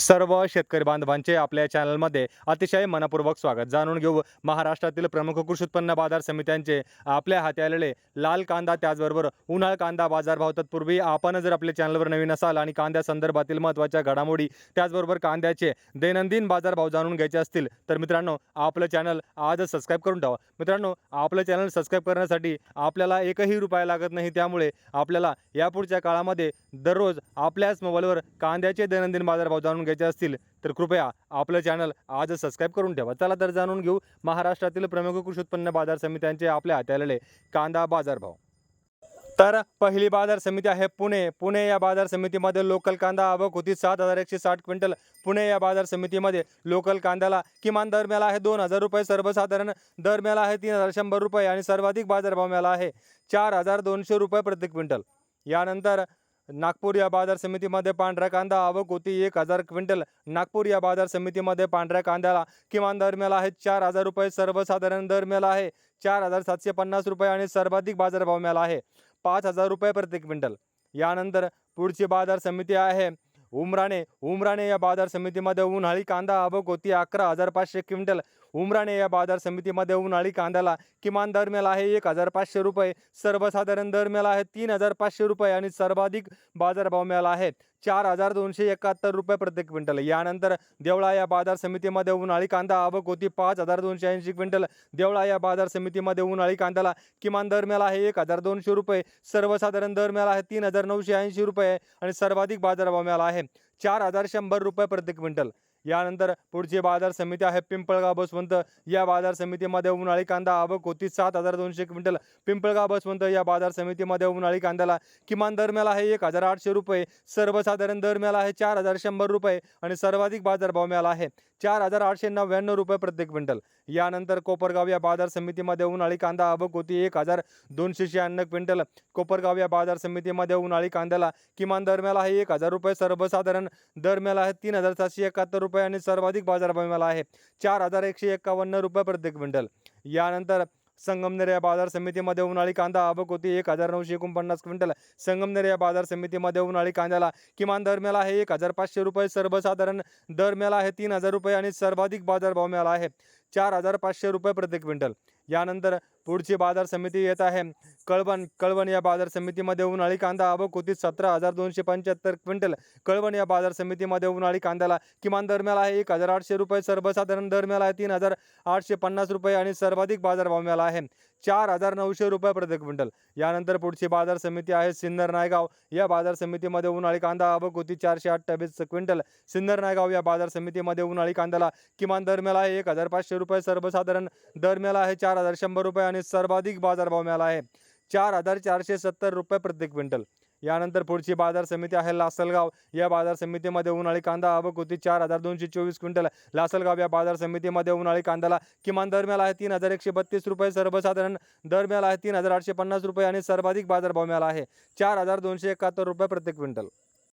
सर्व शेतकरी बांधवांचे आपल्या चॅनलमध्ये अतिशय मनपूर्वक स्वागत. जाणून घेऊ महाराष्ट्रातील प्रमुख कृषी उत्पन्न बाजार समित्यांचे आपल्या हाती आलेले लाल कांदा त्याचबरोबर उन्हाळ कांदा बाजारभाव तत्पूर्वी आपण जर आपल्या चॅनलवर नवीन असाल आणि कांद्या संदर्भातील महत्त्वाच्या घडामोडी त्याचबरोबर कांद्याचे दैनंदिन बाजारभाव जाणून घ्यायचे असतील तर मित्रांनो आपलं चॅनल आजच सबस्क्राईब करून ठेवा. मित्रांनो आपलं चॅनल सबस्क्राईब करण्यासाठी आपल्याला एकही रुपया लागत नाही त्यामुळे आपल्याला यापुढच्या काळामध्ये दररोज आपल्याच मोबाईलवर कांद्याचे दैनंदिन बाजारभाव जाणून सांगायचे असतील तर कृपया आपलं चॅनल आज सबस्क्राईब करून ठेवा. चला तर जाणून घेऊ महाराष्ट्रातील प्रमुख कृषी उत्पन्न बाजार समित्यांचे आपल्या हाती आलेले कांदा बाजारभाव. तर पहिली बाजार समिती आहे पुणे. पुणे या बाजार समितीमध्ये लोकल कांदा आवक होती सात हजार एकशे साठ क्विंटल. पुणे या बाजार समितीमध्ये लोकल कांद्याला किमान दर मिळाला आहे दोन हजार रुपये सर्वसाधारण दर मिळाला आहे तीन हजार शंभर रुपये आणि सर्वाधिक बाजारभाव मिळाला आहे चार हजार दोनशे रुपये प्रति क्विंटल. यानंतर नागपूर या बाजार समितीमध्ये पांढरा कांदा आवक होती एक हजार क्विंटल. नागपूर या बाजार समितीमध्ये पांढऱ्या कांद्याला किमान दर मिळाला आहे चार हजार रुपये सर्वसाधारण दर मिळाला आहे चार हजार सातशे पन्नास रुपये आणि सर्वाधिक बाजारभाव मिळाला आहे पाच हजार रुपये प्रति क्विंटल. यानंतर पुढची बाजार समिती आहे उमराणे. उमराणे या बाजार समितीमध्ये उन्हाळी कांदा आवक होती अकरा हजार पाचशे क्विंटल. उमराणे या बाजार समितीमध्ये उन्हाळी कांद्याला किमान दर मिळाला आहे एक हजार पाचशे रुपये सर्वसाधारण दर मिळाला आहे तीन हजार पाचशे रुपये आणि सर्वाधिक बाजारभाव मिळाला आहे चार हजार दोनशे एकाहत्तर रुपये प्रति क्विंटल. यानंतर देवळा या बाजार समितीमध्ये उन्हाळी कांदा आवक होती पाच हजार दोनशे ऐंशी क्विंटल. देवळा या बाजार समितीमध्ये उन्हाळी कांद्याला किमान दर मिळाला आहे एक हजार दोनशे रुपये सर्वसाधारण दर मिळाला आहे तीन हजार नऊशे ऐंशी रुपये आणि सर्वाधिक बाजारभाव मिळाला आहे चार हजार शंभर रुपये प्रति क्विंटल. यानंतर पुढची बाजार समिती आहे पिंपळगाव बसवंत. या बाजार समितीमध्ये उन्हाळी कांदा आवक होती सात हजार दोनशे क्विंटल. पिंपळगाव बसवंत या बाजार समितीमध्ये उन्हाळी कांद्याला किमान दर मिळाला आहे एक हजार आठशे रुपये. सर्वसाधारण दर मिळाला आहे चार हजार शंभर रुपये आणि सर्वाधिक बाजारभाव मिळाला आहे चार हजार आठशे नव्याण्णव रुपये प्रत्येक क्विंटल. यानंतर कोपरगाव या बाजार समितीमध्ये उन्हाळी कांदा आवक होती एक हजार दोनशे शहाण्णव क्विंटल. कोपरगाव या बाजार समितीमध्ये उन्हाळी कांद्याला किमान दर मिळाला आहे एक हजार रुपये. सर्वसाधारण दर मिळाला आहे तीन हजार सातशे एकाहत्तर रुपये आणि सर्वाधिक बाजारभाव मिळाला आहे. चार हजार एकशे एकावन्न रुपये प्रति क्विंटल. यानंतर संगमनेर या बाजार समितीमध्ये उन्हाळी कांदा आवक होती. एक हजार नऊशे एकोणपन्नास क्विंटल. संगमनेर या बाजार समितीमध्ये उन्हाळी कांद्याला किमान दर मिळाला आहे. एक हजार पाचशे रुपये सर्वसाधारण दर मिळाला आहे. तीन हजार रुपये आणि सर्वाधिक बाजारभाव मिळाला आहे. चार हजार पाचशे रुपये प्रति क्विंटल. यानंतर पुढची बाजार समिती येत आहे. कळवण कळवण या बाजार समितीमध्ये उन्हाळी कांदा आवक सतरा हजार दोनशे पंच्याहत्तर क्विंटल. कळवण या बाजार समितीमध्ये उन्हाळी कांद्याला किमान दर मिळाला आहे. एक हजार आठशे रुपये सर्वसाधारण दर मिळाला आहे. तीन हजार आठशे पन्नास रुपये आणि सर्वाधिक बाजारभाव मिळाला आहे. चार हजार नऊशे रुपये प्रति क्विंटल. यानंतर पुढची बाजार समिती आहे सिन्नर नायगाव. या बाजार समितीमध्ये उन्हाळी कांदा आवक चारशे अठ्ठावीस क्विंटल. सिन्नर नायगाव या बाजार समितीमध्ये उन्हाळी कांद्याला किमान दर मिळाला आहे. एक हजार पाचशे रुपये सर्वसाधारण दर मिळाला आहे. चार हजार शंभर रुपये आणि सर्वाधिक बाजारभाव मिळाला आहे. चार हजार चारशे सत्तर रुपये प्रति क्विंटल. यानंतर पुढची बाजार समिती आहे लासलगाव. या बाजार समितीमध्ये उन्हाळी कांदा आवक होती. चार हजार दोनशे चोवीस क्विंटल. लासलगाव या बाजार समितीमध्ये उन्हाळी कांद्याला किमान दर मिळाला आहे. तीन हजार एकशे बत्तीस रुपये. सर्वसाधारण दर मिळाला आहे. तीन हजार आठशे पन्नास रुपये आणि सर्वाधिक बाजारभाव मिळाला आहे. चार हजार दोनशे एकाहत्तर रुपये प्रति क्विंटल.